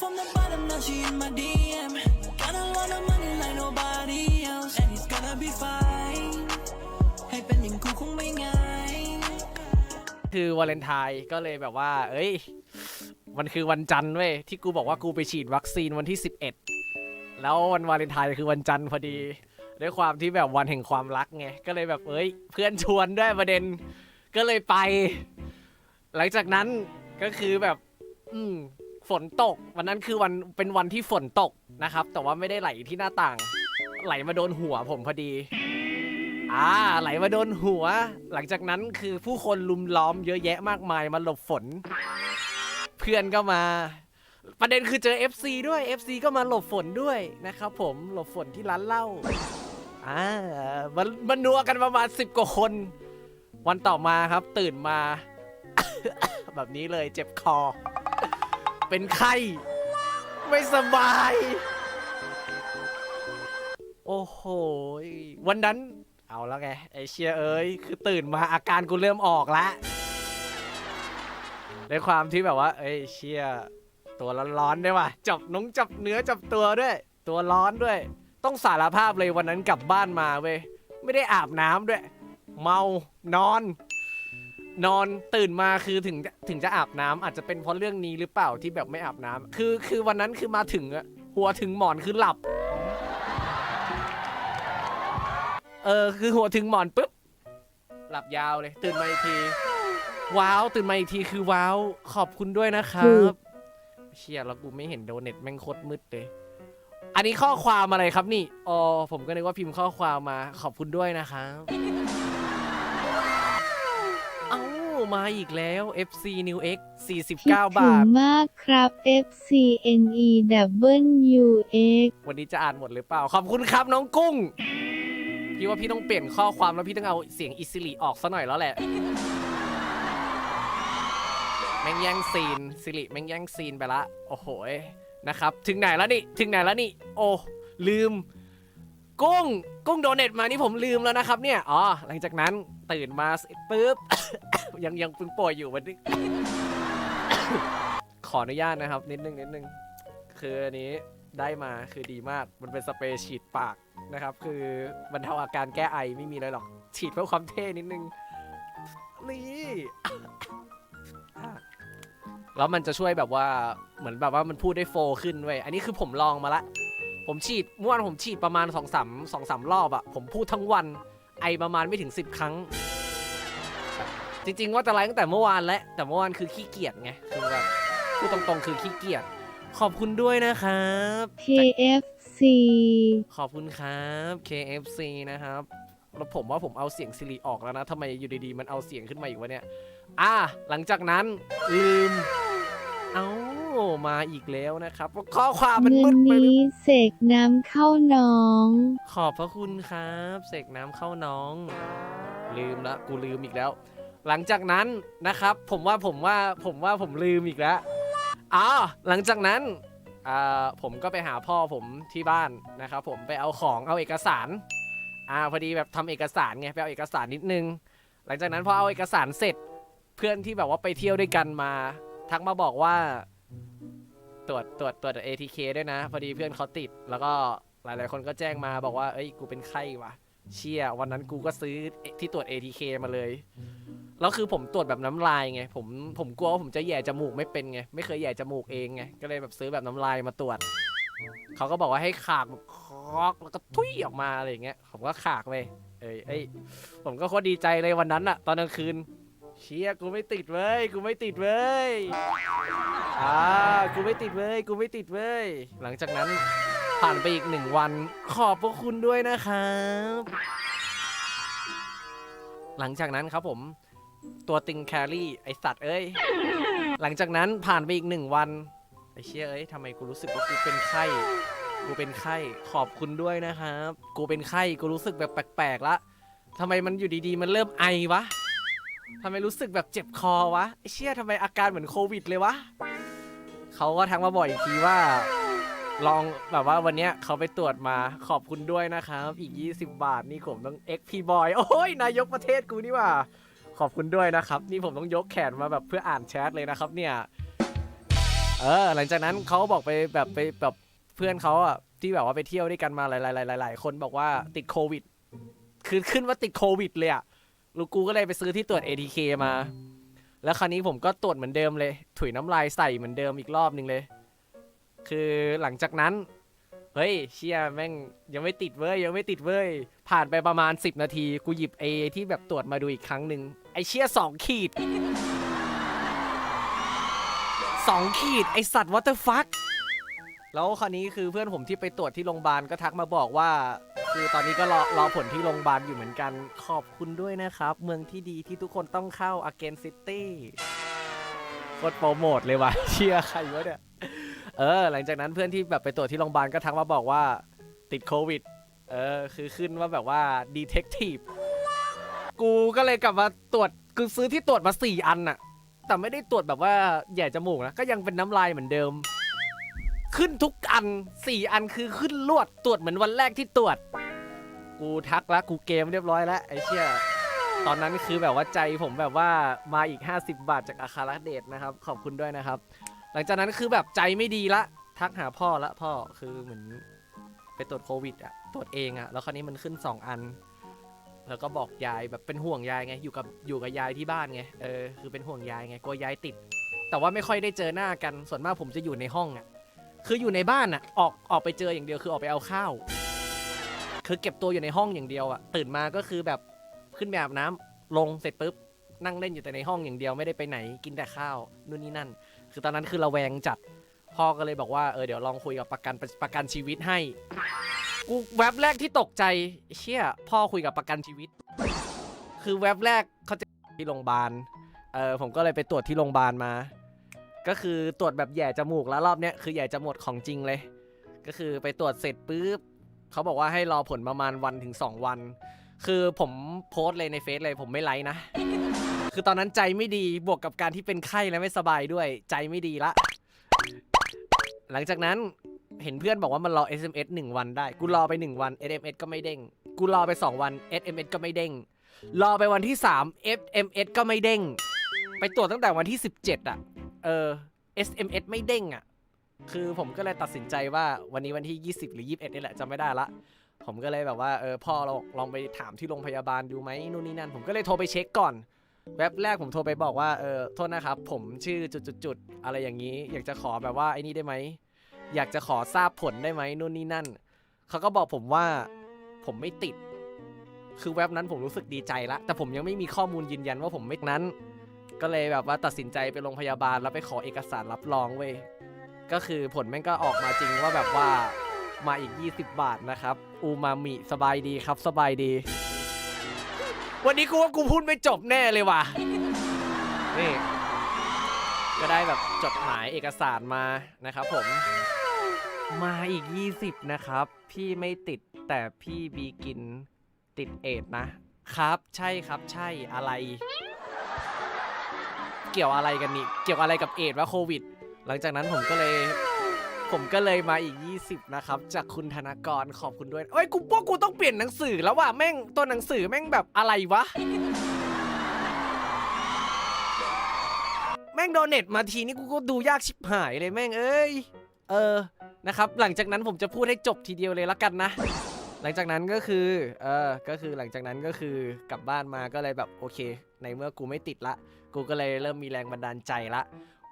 from the bottom, now she in my DM. Got a lot of money like nobody else, and it's gonna be fine. ให้เป็นอย่างกูคงไม่ง่าย คือวาเลนไทน์ก็เลยแบบว่า เอ้ย มันคือวันจันทร์เว้ยที่กูบอกว่ากูไปฉีดวัคซีนวันที่ 11 แล้ววันวาเลนไทน์คือวันจันทร์พอดี ด้วยความที่แบบวันแห่งความรักไง ก็เลยแบบเอ้ย เพื่อนชวนด้วยประเด็น ก็เลยไป หลังจากนั้นก็คือแบบ อืม ฝนตก วันนั้นคือวันเป็นวันที่ฝนตกนะครับ แต่ว่าไม่ได้ไหลที่หน้าต่าง ไหลมาโดนหัวผมพอดีอ่าไหลมาโดนหัว หลังจากนั้นคือผู้คนลุมล้อมเยอะแยะมากมายมาหลบฝน เพื่อนก็มา ประเด็นคือเจอ FC ด้วย FC ก็มาหลบฝนด้วยนะครับผมหลบฝนที่ร้านเหล้าอ่ามันมันนัวกันประมาณสิบกว่าคน วันต่อมาครับตื่นมา แบบนี้เลยเจ็บคอ เป็นไข้ ไม่สบาย โอ้โห วันนั้น เอาแล้วไง ไอเชียเอ้ย คือตื่นมาอาการกูเริ่มออกล้วด้วยความที่แบบว่า เอ้ยเชียตัวร้อนๆด้วยว่ะ จับนงจับเนื้อจับตัวด้วย ตัวร้อนด้วย ต้องสารภาพเลยวันนั้นกลับบ้านมาเว้ย ไม่ได้อาบน้ำด้วย เมานอน นอนตื่นมาคือถึงถึงจะอาบน้ำอาจจะเป็นเพราะเรื่องนี้หรือเปล่าที่แบบไม่อาบน้ำคือคือวันนั้นคือมาถึงอะหัวถึงหมอนคือหลับ เออคือหัวถึงหมอนปุ๊บหลับยาวเลย ตื่นมาอีกที ว้าว ตื่นมาอีกทีคือว้าว ขอบคุณด้วยนะครับเชียแล้วกูไม่เห็นโดเน็ตแม่งโคตรมืดเลย อันนี้ข้อความอะไรครับนี่อ๋อผมก็นึกว่าพิมพ์ข้อความมาขอบคุณด้วยนะครับ เอ้ามาอีกแล้ว FC New X 49คิดบาถึงท มากครับ FCNE W X วันนี้จะอ่านหมดหรือเปล่า ขอบคุณครับน้องกุ้ง พี่ว่าพี่ต้องเปลี่ยนข้อความแล้วพี่ต้องเอาเสียงอิสริออกซะหน่อยแล้วแหละ แม่งแย่งซีนสิริแม่งแย่งซีนไปละ โอ้โหยนะครับ ถึงไหนแล้วนี่ ถึงไหนแล้วนี่ โอ้ ลืม กุ้ง กุ้งโดเนทมานี่ผมลืมแล้วนะครับเนี่ย อ๋อ หลังจากนั้นตื่นมาเสร็จปุ๊บ ยังยังเพิ่งป่วยอยู่วันนี้ ขออนุญาตนะครับ นิดนึงนิดนึง คืออันนี้ได้มาคือดีมาก มันเป็นสเปรย์ฉีดปากนะครับ คือบรรเทาอาการแก้ไอไม่มีอะไรหรอก ฉีดเพื่อความเท่นิดนึง นี่ แล้วมันจะช่วยแบบว่า เหมือนแบบว่ามันพูดได้โฟขึ้นเว้ย อันนี้คือผมลองมาละ ผมฉีดเมื่อวานผมฉีดประมาณ2อสามสองสามรอบอะผมพูดทั้งวัน ไอประมาณไม่ถึง 10 ครั้ง จริงๆว่าจะไลฟ์ตั้งแต่เมื่อวานแล้วแต่เมื่อวานคือขี้เกียจไงคือแบบพูดตรงๆคือขี้เกียจขอบคุณด้วยนะครับ KFC ขอบคุณครับ KFC นะครับ แล้วผมว่าผมเอาเสียงซิริออกแล้วนะทำไมอยู่ดีๆ มันเอาเสียงขึ้นมาอีกวะเนี่ย อะหลังจากนั้นลืม เอ้า มาอีกแล้วนะครับข้อความมันเงิมืนดไปหรือนี้เสกน้ำเข้าน้อง ขอบพระคุณครับ เสกน้ำเข้าน้อง ลืมละกูลืมอีกแล้ว หลังจากนั้นนะครับ ผมว่าผมว่าผมว่าผมลืมอีกแล้วอ๋อหลังจากนั้นอ่าผมก็ไปหาพ่อผมที่บ้านนะครับผมไปเอาของเอาเอกสารอ่าพอดีแบบทำเอกสารไงไปเอาเอกสารนิดนึง หลังจากนั้นพอเอาเอกสารเสร็จเพื่อนที่แบบว่าไปเที่ยวด้วยกันมา ทักมาบอกว่า ตรวจตรวจตรวจ ATK ด้วยนะ พอดีเพื่อนเขาติด แล้วก็หลาย ๆ คนก็แจ้งมาบอกว่า เอ้ย กูเป็นไข้ว่ะเชี่ยวันนั้นกูก็ซื้อที่ตรวจ ATK มาเลย แล้วคือผมตรวจแบบน้ำลายไง ผมผมกลัวว่าผมจะแย่จมูกไม่เป็นไง ไม่เคยแย่จมูกเองไง ก็เลยแบบซื้อแบบน้ำลายมาตรวจ เขาก็บอกว่าให้ขากแบบคอกแล้วก็ทุยออกมาอะไรอย่างเงี้ย ผมก็ขากไปเอ้ยเอ้ย ผมก็โคตรดีใจเลยวันนั้นอะตอนกลางคืน เชี่ยกูไม่ติดเว้ยกูไม่ติดเว้ยอ่ากูไม่ติดเว้ยกูไม่ติดเว้ยหลังจากนั้นผ่านไปอีกหนึ่งวันขอบพระคุณด้วยนะครับ หลังจากนั้นครับผมตัวติงแครี่ไอสัตว์เอ้ย หลังจากนั้นผ่านไปอีกหนึ่งวันไอเชี่ยเอ้ยทำไมกูรู้สึกว่ากูเป็นไข้กูเป็นไข้ขอบคุณด้วยนะครับ กูเป็นไข้กูรู้สึกแบบแปลกๆละทำไมมันอยู่ดีๆ มันเริ่มไอวะ ทำไมรู้สึกแบบเจ็บคอวะไอเชี่ยทำไมอาการเหมือนโควิดเลยวะเขาก็ทักมาบอกอีกทีว่า ลองแบบว่าวันเนี้ยเขาไปตรวจมาขอบคุณด้วยนะครับ อีก 20 บาทนี่ผมต้อง XP Boy โอ้ยนายกประเทศกูนี่ว่า ขอบคุณด้วยนะครับ นี่ผมต้องยกแขนมาแบบเพื่ออ่านแชทเลยนะครับเนี่ย เออ หลังจากนั้นเขาบอกไปแบบไปแบบเพื่อนเขาอะที่แบบว่าไปเที่ยวด้วยกันมาหลายๆหลายๆหลายๆคนบอกว่าติดโควิด คือขึ้นว่าติดโควิดเลยอะ ลูกกูก็เลยไปซื้อที่ตรวจ ATK มา แล้วคราวนี้ผมก็ตรวจเหมือนเดิมเลย ถุยน้ำลายใส่เหมือนเดิมอีกรอบหนึ่งเลย คือหลังจากนั้น เฮ้ยเชียแม่งยังไม่ติดเว้ยยังไม่ติดเว้ย ผ่านไปประมาณ 10 นาที กูหยิบเอที่แบบตรวจมาดูอีกครั้งหนึ่งไอเชียสองขีดสองขีดไอสัตว์วอเตอร์ฟัก แล้วคราวนี้คือเพื่อนผมที่ไปตรวจที่โรงพยาบาลก็ทักมาบอกว่า คือตอนนี้ก็รอรอผลที่โรงพยาบาลอยู่เหมือนกันขอบคุณด้วยนะครับ เมืองที่ดีที่ทุกคนต้องเข้าอเกนซิตี้โคตรโปรโมทเลยว่ะ เชียใครวะเนี่ยเออ หลังจากนั้นเพื่อนที่แบบไปตรวจที่โรงพยาบาลก็ทักมาบอกว่า ติดโควิดเออคือขึ้นว่าแบบว่าดีเทคทีฟกูก็เลยกลับมาตรวจคือซื้อที่ตรวจมาสี่อันน่ะแต่ไม่ได้ตรวจแบบว่าแหย่จมูกนะก็ยังเป็นน้ำลายเหมือนเดิม ขึ้นทุกอันสี่อันคือขึ้นลวดตรวจเหมือนวันแรกที่ตรวจ กูทักแล้วกูเกมเรียบร้อยแล้วไอ้เชี่ยตอนนั้นคือแบบว่าใจผมแบบว่ามาอีก 50 บาทจากอาคาราเดชนะครับ ขอบคุณด้วยนะครับ หลังจากนั้นคือแบบใจไม่ดีละ ทักหาพ่อละพ่อคือเหมือนไปตรวจโควิดอะตรวจเองอะแล้วคราวนี้มันขึ้น 2 อัน แล้วก็บอกยายแบบเป็นห่วงยายไงอยู่กับอยู่กับยายที่บ้านไงเออคือเป็นห่วงยายไงกลัวยายติด แต่ว่าไม่ค่อยได้เจอหน้ากันส่วนมากผมจะอยู่ในห้องอะ คืออยู่ในบ้านอะออกออกไปเจออย่างเดียวคือออกไปเอาข้าว คือเก็บตัวอยู่ในห้องอย่างเดียวอะตื่นมาก็คือแบบขึ้นไปอาบน้ำลงเสร็จปุ๊บนั่งเล่นอยู่แต่ในห้องอย่างเดียวไม่ได้ไปไหนกินแต่ข้าวนู่นนี่นั่น คือตอนนั้นคือระแวงจัดพ่อก็เลยบอกว่าเออเดี๋ยวลองคุยกับประกันประกันชีวิตให้ กูแว็บแรกที่ตกใจเชี่ยพ่อคุยกับประกันชีวิต คือแว็บแรกเขาจะที่โรงพยาบาลเออผมก็เลยไปตรวจที่โรงพยาบาลมา ก็คือตรวจแบบแย่จมูกแล้วรอบเนี้ยคือแย่จมูกของจริงเลย ก็คือไปตรวจเสร็จปุ๊บเขาบอกว่าให้รอผลประมาณวันถึง 2 วัน คือผมโพสต์เลยในเฟซเลยผมไม่ไลค์นะ คือตอนนั้นใจไม่ดีบวกกับการที่เป็นไข้และไม่สบายด้วยใจไม่ดีละ หลังจากนั้นเห็นเพื่อนบอกว่ามันรอ SMS 1 วันได้ กูรอไป 1 วัน SMS ก็ไม่เด้ง กูรอไป 2 วัน SMS ก็ไม่เด้ง รอไปวันที่ 3 SMS ก็ไม่เด้ง ไปตรวจตั้งแต่วันที่ 17อะ เออ SMS ไม่เด้งอะ คือผมก็เลยตัดสินใจว่าวันนี้วันที่ 20 หรือ 21นี่แหละจำไม่ได้ละ ผมก็เลยแบบว่าเออพ่อเราลองไปถามที่โรงพยาบาลดูไหมนู่นนี่นั่น ผมก็เลยโทรไปเช็คก่อนแว็บแรกผมโทรไปบอกว่าเออโทษนะครับ ผมชื่อจุดๆๆอะไรอย่างนี้ อยากจะขอแบบว่าไอ้นี่ได้ไหม อยากจะขอทราบผลได้ไหมนู่นนี่นั่น เขาก็บอกผมว่าผมไม่ติด คือแว็บนั้นผมรู้สึกดีใจละ แต่ผมยังไม่มีข้อมูลยืนยันว่าผมไม่นั้น ก็เลยแบบว่าตัดสินใจไปโรงพยาบาลแล้วไปขอเอกสารรับรองเว้ยก็คือผลแม่งก็ออกมาจริงว่าแบบว่ามาอีก 20 บาทนะครับ อูมามิสบายดีครับสบายดี วันนี้กูว่ากูพูดไม่จบแน่เลยว่ะนี่ก็ได้แบบจดหมายเอกสารมานะครับผม มาอีก 20 นะครับ พี่ไม่ติดแต่พี่บีกินติดเอดนะครับ ใช่ครับใช่อะไร เกี่ยวอะไรกันนี่ เกี่ยวอะไรกับเอดว่าโควิด หลังจากนั้นผมก็เลย ผมก็เลยมาอีก 20 นะครับ จากคุณธนากรขอบคุณด้วยเอ้ยกูพวกกูต้องเปลี่ยนหนังสือแล้วว่ะแม่งตัวหนังสือแม่งแบบอะไรวะ แม่งโดเน็ตมาทีนี่กูก็ดูยากชิบหายเลยแม่งเอ้ย เออ นะครับ หลังจากนั้นผมจะพูดให้จบทีเดียวเลยละกันนะ หลังจากนั้นก็คือ เออ ก็คือหลังจากนั้นก็คือกลับบ้านมาก็เลยแบบโอเค ในเมื่อกูไม่ติดละ กูก็เลยเริ่มมีแรงบันดาลใจละ